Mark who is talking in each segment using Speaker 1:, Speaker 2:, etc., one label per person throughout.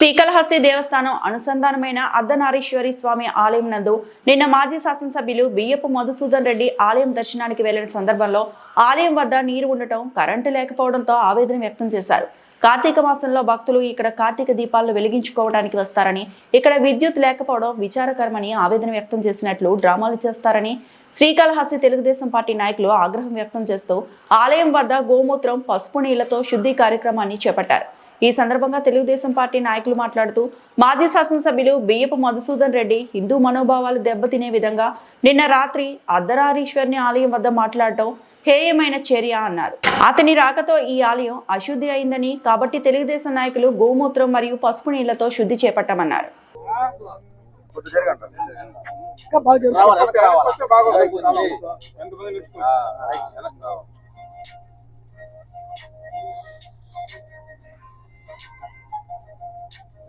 Speaker 1: శ్రీకాళహస్తి దేవస్థానం అనుసంధానమైన అర్ధనారీశ్వరి స్వామి ఆలయం నందు నిన్న మాజీ శాసనసభ్యులు బియ్యపు మధుసూదన్ రెడ్డి ఆలయం దర్శనానికి వెళ్ళిన సందర్భంలో ఆలయం వద్ద నీరు ఉండటం కరెంటు లేకపోవడంతో ఆవేదన వ్యక్తం చేశారు. కార్తీక మాసంలో భక్తులు ఇక్కడ కార్తీక దీపాలను వెలిగించుకోవడానికి వస్తారని ఇక్కడ విద్యుత్ లేకపోవడం విచారకరమని ఆవేదన వ్యక్తం చేసినట్లు డ్రామాలు చేస్తారని శ్రీకాళహస్తి తెలుగుదేశం పార్టీ నాయకులు ఆగ్రహం వ్యక్తం చేస్తూ ఆలయం వద్ద గోమూత్రం పసుపు నీళ్ళతో శుద్ధి కార్యక్రమాన్ని చేపట్టారు. ఈ సందర్భంగా తెలుగుదేశం పార్టీ నాయకులు మాట్లాడుతూ మాజీ శాసనసభ్యులు బియ్యపు మధుసూదన్ రెడ్డి హిందూ మనోభావాలు దెబ్బతినే విధంగా నిన్న రాత్రి అర్ధనారీశ్వరిని ఆలయం వద్ద మాట్లాడటం హేయమైన చర్య అన్నారు. అతని రాకతో ఈ ఆలయం అశుద్ధి అయిందని కాబట్టి తెలుగుదేశం నాయకులు గోమూత్రం మరియు పసుపు నీళ్ళతో శుద్ధి చేపట్టమన్నారు.
Speaker 2: రావాలి.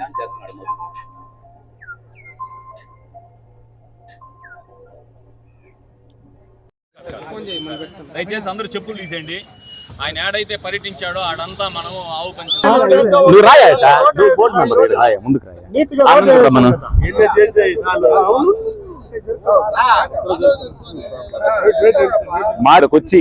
Speaker 2: ధ్యానం చేస్తున్నాడు మరి.
Speaker 3: దయచేసి అందరూ చెప్పులు తీసేయండి. ఆయన ఏడైతే పర్యటించాడో ఆడంతా మనం ఆవు పంచ
Speaker 4: నువ్వు రాయ నువ్వు బోర్డు మెంబర్ రాయ ముందుకు రాయ ఆనందపడ మనం మాడకొచ్చి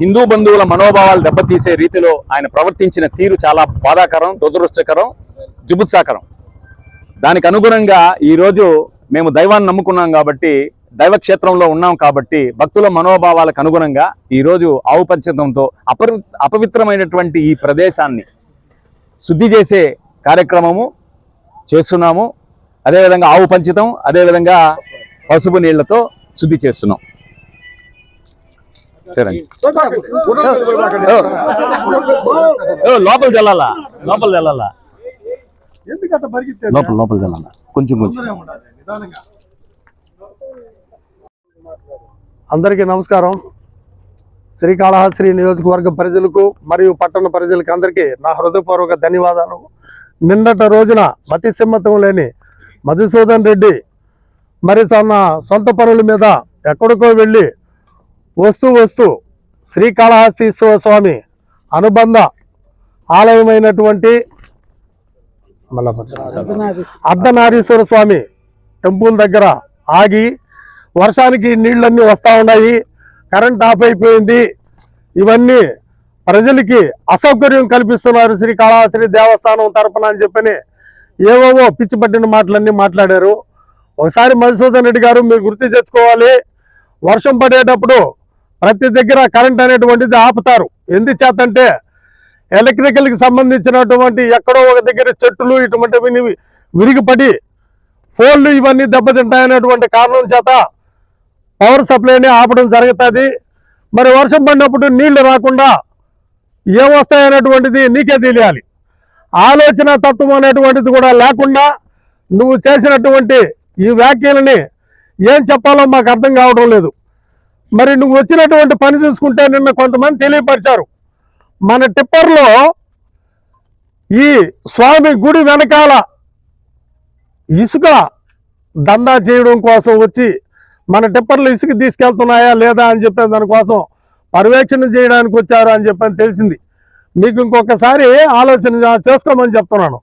Speaker 4: హిందూ బంధువుల మనోభావాలు దెబ్బతీసే రీతిలో ఆయన ప్రవర్తించిన తీరు చాలా బాధాకరం దురదృష్టకరం జుబుత్సాకరం. దానికి అనుగుణంగా ఈరోజు మేము దైవాన్ని నమ్ముకున్నాం కాబట్టి దైవ క్షేత్రంలో ఉన్నాం కాబట్టి భక్తుల మనోభావాలకు అనుగుణంగా ఈరోజు ఆవు పంచతంతో అపవిత్రమైనటువంటి ఈ ప్రదేశాన్ని శుద్ధి చేసే కార్యక్రమము చేస్తున్నాము. అదేవిధంగా ఆవు పంచితం అదేవిధంగా పసుపు నీళ్ళతో శుద్ధి చేస్తున్నాం. సరే లోపల తెల్లాలా లోపల తెల్లాలా లోపల లోపల తెల్లాలా కొంచెం కొంచెం.
Speaker 5: అందరికీ నమస్కారం. శ్రీకాళహస్తి నియోజకవర్గ ప్రజలకు మరియు పట్టణ ప్రజలకు అందరికీ నా హృదయపూర్వక ధన్యవాదాలు. నిన్నటి రోజున మతి సిమ్మతం లేని మధుసూదన్ రెడ్డి మరి తన సొంత పనుల మీద ఎక్కడికో వెళ్ళి వస్తూ వస్తూ శ్రీకాళహస్తీశ్వర స్వామి అనుబంధ ఆలయమైనటువంటి అర్ధనారీశ్వర స్వామి టెంపుల్ దగ్గర ఆగి వర్షానికి నీళ్ళన్నీ వస్తూ ఉన్నాయి కరెంట్ ఆఫ్ అయిపోయింది. ఇవన్నీ ప్రజలకి అసౌకర్యం కల్పిస్తున్నారు శ్రీకాళహస్తి దేవస్థానం తరపున అని చెప్పని ఏవేవో పిచ్చి పట్టిన మాటలన్నీ మాట్లాడారు. ఒకసారి మధుసూదన్ రెడ్డి గారు మీరు గుర్తు తెచ్చుకోవాలి వర్షం పడేటప్పుడు ప్రతి దగ్గర కరెంట్ అనేటువంటిది ఆపుతారు. ఎందుచేతంటే ఎలక్ట్రికల్కి సంబంధించినటువంటి ఎక్కడో ఒక దగ్గర చెట్టులు ఇటువంటివి విరిగిపడి ఫోన్లు ఇవన్నీ దెబ్బతింటాయనేటువంటి కారణం చేత పవర్ సప్లైని ఆపడం జరుగుతుంది. మరి వర్షం పడినప్పుడు నీళ్ళు రాకుండా ఏమొస్తాయనేటువంటిది నీకే తెలియాలి. ఆలోచన తత్వం అనేటువంటిది కూడా లేకుండా నువ్వు చేసినటువంటి ఈ వ్యాఖ్యలని ఏం చెప్పాలో మాకు అర్థం కావడం లేదు. మరి నువ్వు వచ్చినటువంటి పని చూసుకుంటే నిన్న కొంతమంది తెలియపరిచారు. మన టిప్పర్లో ఈ స్వామి గుడి వెనకాల ఇసుక దందా చేయడం కోసం వచ్చి మన టిప్పర్లు ఇసుక తీసుకెళ్తున్నాయా లేదా అని చెప్పి దానికోసం పర్యవేక్షణ చేయడానికి వచ్చారు అని చెప్పని తెలిసింది. మీకు ఇంకొకసారి ఆలోచన చేసుకోమని చెప్తున్నాను.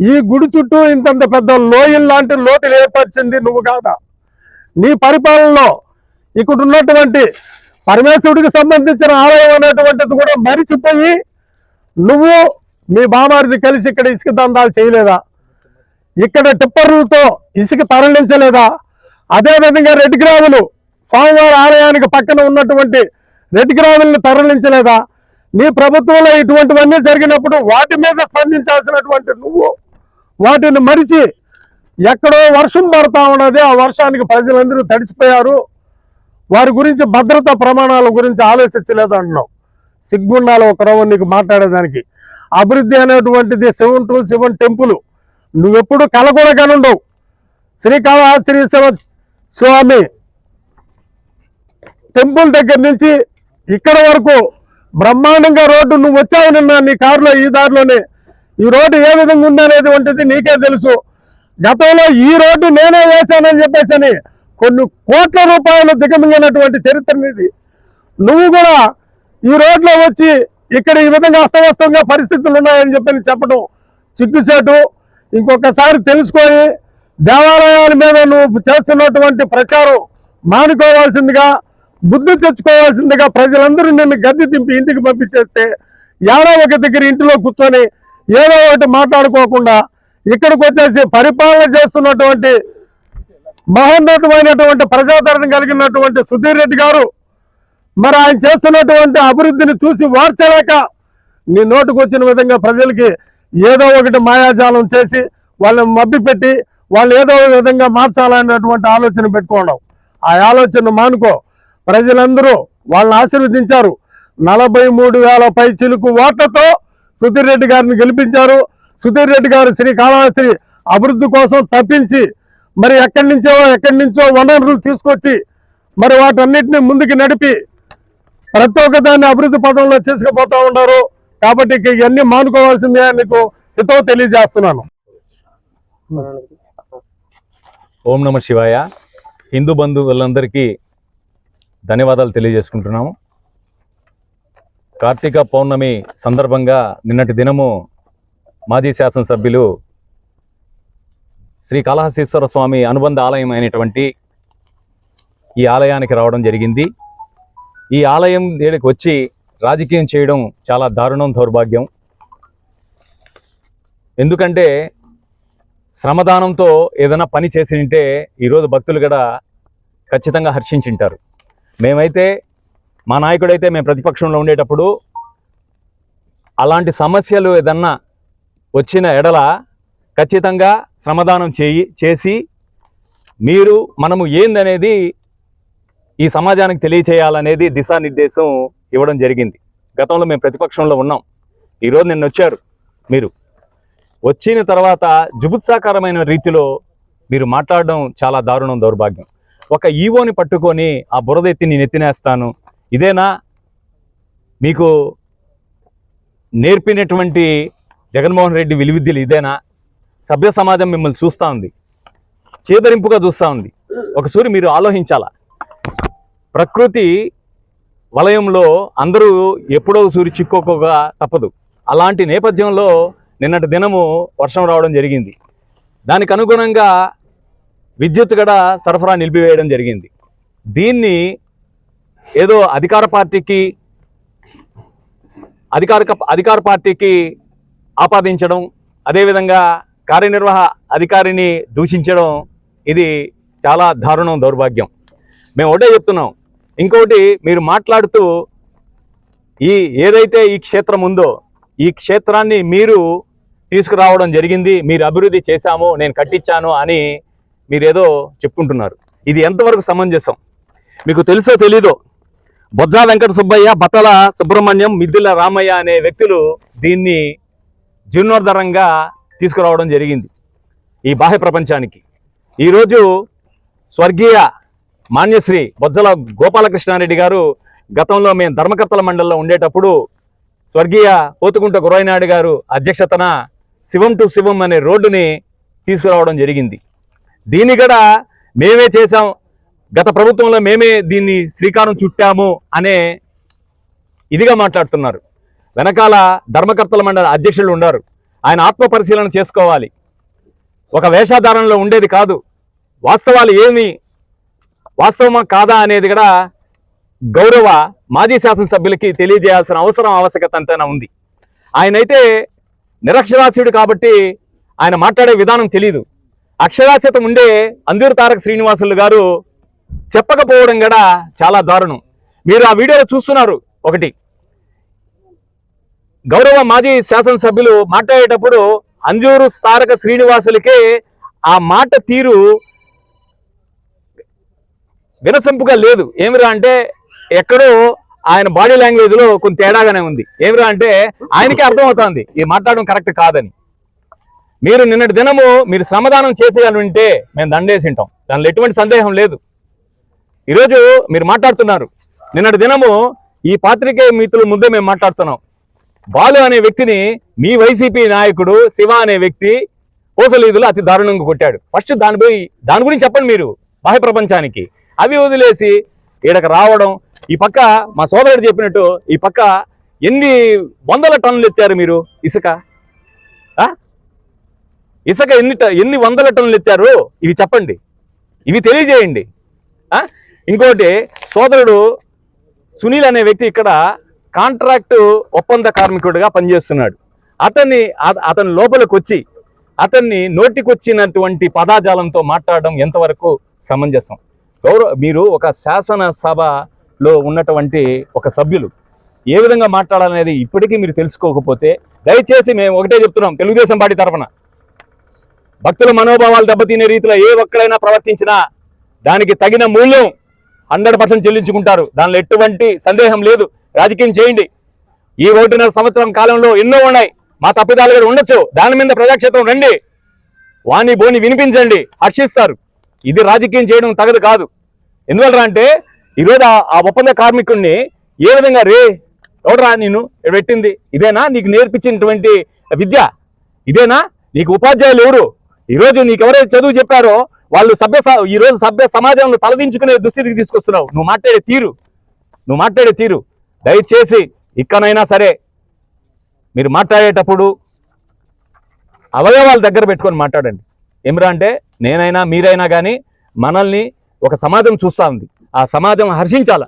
Speaker 5: ఈ గుడి చుట్టూ ఇంతంత పెద్ద లోయల్ లాంటి లోతులు ఏర్పరిచింది నువ్వు కాదా? నీ పరిపాలనలో ఇక్కడ ఉన్నటువంటి పరమేశ్వరుడికి సంబంధించిన ఆలయం అనేటువంటిది కూడా మరిచిపోయి నువ్వు మీ బామారిది కలిసి ఇక్కడ ఇసుక దందాలు చేయలేదా? ఇక్కడ టిప్పర్లతో ఇసుక తరలించలేదా? అదేవిధంగా రెడ్ గ్రావులు స్వామివారి ఆలయానికి పక్కన ఉన్నటువంటి రెడ్ గ్రావుల్ని తరలించలేదా? నీ ప్రభుత్వంలో ఇటువంటివన్నీ జరిగినప్పుడు వాటి మీద స్పందించాల్సినటువంటి నువ్వు వాటిని మరిచి ఎక్కడో వర్షం పడతా ఉన్నది. ఆ వర్షానికి ప్రజలందరూ తడిచిపోయారు. వారి గురించి భద్రతా ప్రమాణాల గురించి ఆలోచించలేదు అంటున్నావు. సిగ్గుండాలి ఒక నీకు మాట్లాడేదానికి. అభివృద్ధి అనేటువంటిది శివన్ టు శివన్ టెంపుల్. నువ్వెప్పుడు కల కూడా కనుండవు శ్రీకాళహస్త్రీశ్వర స్వామి టెంపుల్ దగ్గర నుంచి ఇక్కడ వరకు బ్రహ్మాండంగా రోడ్డు నువ్వు వచ్చావు నిన్న నీ కారులో ఈ దారిలోనే. ఈ రోడ్డు ఏ విధంగా ఉందనేది వంటిది నీకే తెలుసు. గతంలో ఈ రోడ్డు నేనే వేశానని చెప్పేసి అని కొన్ని కోట్ల రూపాయలు దిగమింగినటువంటి చరిత్ర ఇది నువ్వు కూడా ఈ రోడ్లో వచ్చి ఇక్కడ ఈ విధంగా అస్తవ్యస్తంగా పరిస్థితులు ఉన్నాయని చెప్పి చెప్పడం చిక్కుసేటు ఇంకొకసారి తెలుసుకొని దేవాలయాల మీద నువ్వు చేస్తున్నటువంటి ప్రచారం మానుకోవాల్సిందిగా బుద్ధి తెచ్చుకోవాల్సిందిగా ప్రజలందరూ నిన్ను గద్దె దింపి ఇంటికి పంపించేస్తే ఏడో ఒక దగ్గర ఇంటిలో కూర్చొని ఏదో ఒకటి మాట్లాడుకోకుండా ఇక్కడికి వచ్చేసి పరిపాలన చేస్తున్నటువంటి మహోన్నతమైనటువంటి ప్రజాదరణ కలిగినటువంటి సుధీర్ రెడ్డి గారు మరి ఆయన చేస్తున్నటువంటి అభివృద్ధిని చూసి వార్చలేక నీ నోటుకు వచ్చిన విధంగా ప్రజలకి ఏదో ఒకటి మాయాజాలం చేసి వాళ్ళని మబ్బిపెట్టి వాళ్ళు ఏదో ఒక విధంగా మార్చాలనేటువంటి ఆలోచన పెట్టుకోవడం. ఆ ఆలోచన మానుకో. ప్రజలందరూ వాళ్ళని ఆశీర్వదించారు. నలభై మూడు వేల పై చిలుకు ఓట్లతో సుధీర్ రెడ్డి గారిని గెలిపించారు. సుధీర్ రెడ్డి గారు శ్రీకాళహస్తి అభివృద్ధి కోసం తప్పించి మరి ఎక్కడి నుంచో ఎక్కడి నుంచో వనరులు తీసుకొచ్చి మరి వాటన్నిటిని ముందుకు నడిపి ప్రతి ఒక్క దాన్ని అభివృద్ధి పథంలో చేసుకుపోతా ఉన్నారు. కాబట్టి ఇవన్నీ మానుకోవాల్సిందే అని నీకు హితవు తెలియజేస్తున్నాను.
Speaker 4: ఓం నమ శివాయ. హిందూ బంధువులందరికీ ధన్యవాదాలు తెలియజేసుకుంటున్నాము. కార్తీక పౌర్ణమి సందర్భంగా నిన్నటి దినము మాజీ శాసనసభ్యులు శ్రీ కాళహస్తీశ్వర స్వామి అనుబంధ ఆలయం అయినటువంటి ఈ ఆలయానికి రావడం జరిగింది. ఈ ఆలయం దగ్గరికి వచ్చి రాజకీయం చేయడం చాలా దారుణం దౌర్భాగ్యం. ఎందుకంటే శ్రమదానంతో ఏదైనా పని చేసి ఉంటే ఈరోజు భక్తులు కూడా ఖచ్చితంగా హర్షించింటారు. మేమైతే మా నాయకుడైతే మేము ప్రతిపక్షంలో ఉండేటప్పుడు అలాంటి సమస్యలు ఏదన్నా వచ్చిన ఎడల ఖచ్చితంగా శ్రమదానం చేయి చేసి మీరు మనము ఏందనేది ఈ సమాజానికి తెలియచేయాలనేది దిశానిర్దేశం ఇవ్వడం జరిగింది. గతంలో మేము ప్రతిపక్షంలో ఉన్నాం. ఈరోజు నిన్న వచ్చారు మీరు. వచ్చిన తర్వాత జుబుత్సాకరమైన రీతిలో మీరు మాట్లాడడం చాలా దారుణం దౌర్భాగ్యం. ఒక ఈవోని పట్టుకొని ఆ బురద ఎత్తి నేను ఎత్తినేస్తాను. ఇదేనా? మీకు నేర్పినటువంటి జగన్మోహన్ రెడ్డి విలువిద్యలు ఇదేనా? సభ్య సమాజం మిమ్మల్ని చూస్తూ ఉంది. చేదరింపుగా చూస్తూ ఉంది. ఒకసారి మీరు ఆలోచించాలా? ప్రకృతి వలయంలో అందరూ ఎప్పుడో సూరి చిక్కోకోగా తప్పదు. అలాంటి నేపథ్యంలో నిన్నటి దినము వర్షం రావడం జరిగింది. దానికి అనుగుణంగా విద్యుత్ కూడా సరఫరా నిలిపివేయడం జరిగింది. దీన్ని ఏదో అధికార పార్టీకి అధికారిక అధికార పార్టీకి ఆపాదించడం అదేవిధంగా కార్యనిర్వాహ అధికారిని దూషించడం ఇది చాలా దారుణం దౌర్భాగ్యం. మేము ఒకటే చెప్తున్నాం. ఇంకోటి మీరు మాట్లాడుతూ ఈ ఏదైతే ఈ క్షేత్రం ఉందో ఈ క్షేత్రాన్ని మీరు తీసుకురావడం జరిగింది మీరు అభివృద్ధి చేశాము నేను కట్టించాను అని మీరేదో చెప్పుకుంటున్నారు. ఇది ఎంతవరకు సమంజసం? మీకు తెలుసో తెలీదో? బొజ్జా వెంకట సుబ్బయ్య బత్తల సుబ్రహ్మణ్యం మిద్దుల రామయ్య అనే వ్యక్తులు దీన్ని జీర్ణోద్ధరంగా తీసుకురావడం జరిగింది ఈ బాహ్య ప్రపంచానికి. ఈరోజు స్వర్గీయ మాన్యశ్రీ బొజ్జల గోపాలకృష్ణారెడ్డి గారు గతంలో మేము ధర్మకర్తల మండలిలో ఉండేటప్పుడు స్వర్గీయ పోతుకుంట గురైనాయుడు గారు అధ్యక్షతన శివం టు శివం అనే రోడ్డుని తీసుకురావడం జరిగింది. దీన్ని కూడా మేమే చేశాం. గత ప్రభుత్వంలో మేమే దీన్ని శ్రీకారం చుట్టాము అనే ఇదిగా మాట్లాడుతున్నారు. వెనకాల ధర్మకర్తల మండలి అధ్యక్షులు ఉన్నారు. ఆయన ఆత్మ పరిశీలన చేసుకోవాలి. ఒక వేషాధారణలో ఉండేది కాదు. వాస్తవాలు ఏమి? వాస్తవమా కాదా అనేది కూడా గౌరవ మాజీ శాసనసభ్యులకి తెలియజేయాల్సిన అవసరం ఆవశ్యకత అంతైనా ఉంది. ఆయనైతే నిరక్షరాస్యుడు కాబట్టి ఆయన మాట్లాడే విధానం తెలియదు అక్షరాస్యత ఉండే అందూరు తారక శ్రీనివాసులు గారు చెప్పకపోవడం కూడా చాలా దారుణం. మీరు ఆ వీడియోలో చూస్తున్నారు ఒకటి. గౌరవ మాజీ శాసనసభ్యులు మాట్లాడేటప్పుడు అంజూరు స్థారక శ్రీనివాసులకే ఆ మాట తీరు వినసంపుగా లేదు. ఏమిరా అంటే ఎక్కడో ఆయన బాడీ లాంగ్వేజ్లో కొంత తేడాగానే ఉంది. ఏమిరా అంటే ఆయనకే అర్థమవుతోంది. ఇది మాట్లాడడం కరెక్ట్ కాదని. మీరు నిన్నటి దినము మీరు శ్రమదానం చేసేయాలంటే మేము దండేసి ఉంటాం. దానిలో ఎటువంటి సందేహం లేదు. ఈరోజు మీరు మాట్లాడుతున్నారు. నిన్నటి దినము ఈ పాత్రికేయ మిత్రుల ముందే మేము మాట్లాడుతున్నాం. బాలు అనే వ్యక్తిని మీ వైసీపీ నాయకుడు శివ అనే వ్యక్తి కోసలీదులు అతి దారుణంగా కొట్టాడు. ఫస్ట్ దానిపై దాని గురించి చెప్పండి మీరు బాహ్య ప్రపంచానికి అవి వదిలేసి ఈడకు రావడం ఈ పక్క మా సోదరుడు చెప్పినట్టు ఈ పక్క ఎన్ని వందల టన్నులు ఎత్తారు మీరు? ఇసుక? ఇసుక ఎన్ని ట- ఎన్ని వందల టన్నులు ఎత్తారు? ఇవి చెప్పండి. ఇవి తెలియజేయండి. ఇంకోటి సోదరుడు సునీల్ అనే వ్యక్తి ఇక్కడ కాంట్రాక్టు ఒప్పంద కార్మికుడిగా పనిచేస్తున్నాడు. అతన్ని అత- అతని లోపలికి వచ్చి అతన్ని నోటికొచ్చినటువంటి పదాజాలంతో మాట్లాడడం ఎంతవరకు సమంజసం? గౌరవ మీరు ఒక శాసనసభలో ఉన్నటువంటి ఒక సభ్యులు. ఏ విధంగా మాట్లాడాలనేది ఇప్పటికీ మీరు తెలుసుకోకపోతే దయచేసి మేము ఒకటే చెప్తున్నాం తెలుగుదేశం పార్టీ తరఫున. భక్తుల మనోభావాలు దెబ్బతినే రీతిలో ఏ ఒక్కడైనా ప్రవర్తించినా దానికి తగిన మూల్యం హండ్రెడ్ చెల్లించుకుంటారు. దానిలో ఎటువంటి సందేహం లేదు. రాజకీయం చేయండి. ఈ ఒకటిన్నర సంవత్సరం కాలంలో ఎన్నో ఉన్నాయి. మా తప్పిదాలు కూడా ఉండొచ్చు. దాని మీద ప్రజాక్షేత్రం రండి. వాణి బోని వినిపించండి. హర్షిస్తారు ఇది రాజకీయం చేయడం తగదు కాదు. ఎందువల్ల అంటే ఈరోజు ఆ- ఆ ఒప్పంద కార్మికుడిని ఏ విధంగా రే ఎవడరా నేను పెట్టింది? ఇదేనా? నీకు నేర్పించినటువంటి విద్య? ఇదేనా? నీకు ఉపాధ్యాయులు ఎవరు? ఈరోజు నీకు ఎవరైతే చదువు చెప్పారో వాళ్ళు సభ్య స- ఈ రోజు సభ్య సమాజంలో తలదించుకునే దుస్థితికి తీసుకొస్తున్నావు. నువ్వు మాట్లాడే తీరు. నువ్వు మాట్లాడే తీరు. దయచేసి ఇక్కడైనా సరే మీరు మాట్లాడేటప్పుడు అవయవాలు దగ్గర పెట్టుకొని మాట్లాడండి. ఎమరా అంటే నేనైనా మీరైనా కానీ మనల్ని ఒక సమాజం చూస్తూ ఉంది. ఆ సమాజం హర్షించాల?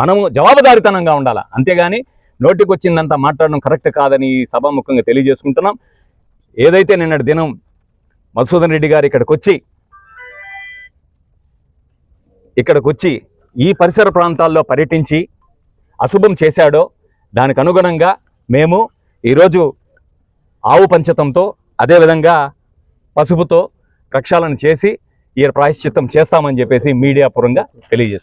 Speaker 4: మనము జవాబుదారితనంగా ఉండాలా? అంతేగాని నోటికి వచ్చిందంతా మాట్లాడడం కరెక్ట్ కాదని ఈ సభాముఖంగా తెలియజేసుకుంటున్నాం. ఏదైతే నిన్నటి దినం మధుసూదన్ రెడ్డి గారు ఇక్కడికి వచ్చి ఇక్కడికి వచ్చి ఈ పరిసర ప్రాంతాల్లో పర్యటించి అశుభం చేశాడో దానికి అనుగుణంగా మేము ఈరోజు ఆవు పంచతంతో అదేవిధంగా పసుపుతో ప్రక్షాళన చేసి ఈ ప్రాయశ్చిత్తం చేస్తామని చెప్పేసి మీడియా పరంగా తెలియజేసుకుంటాం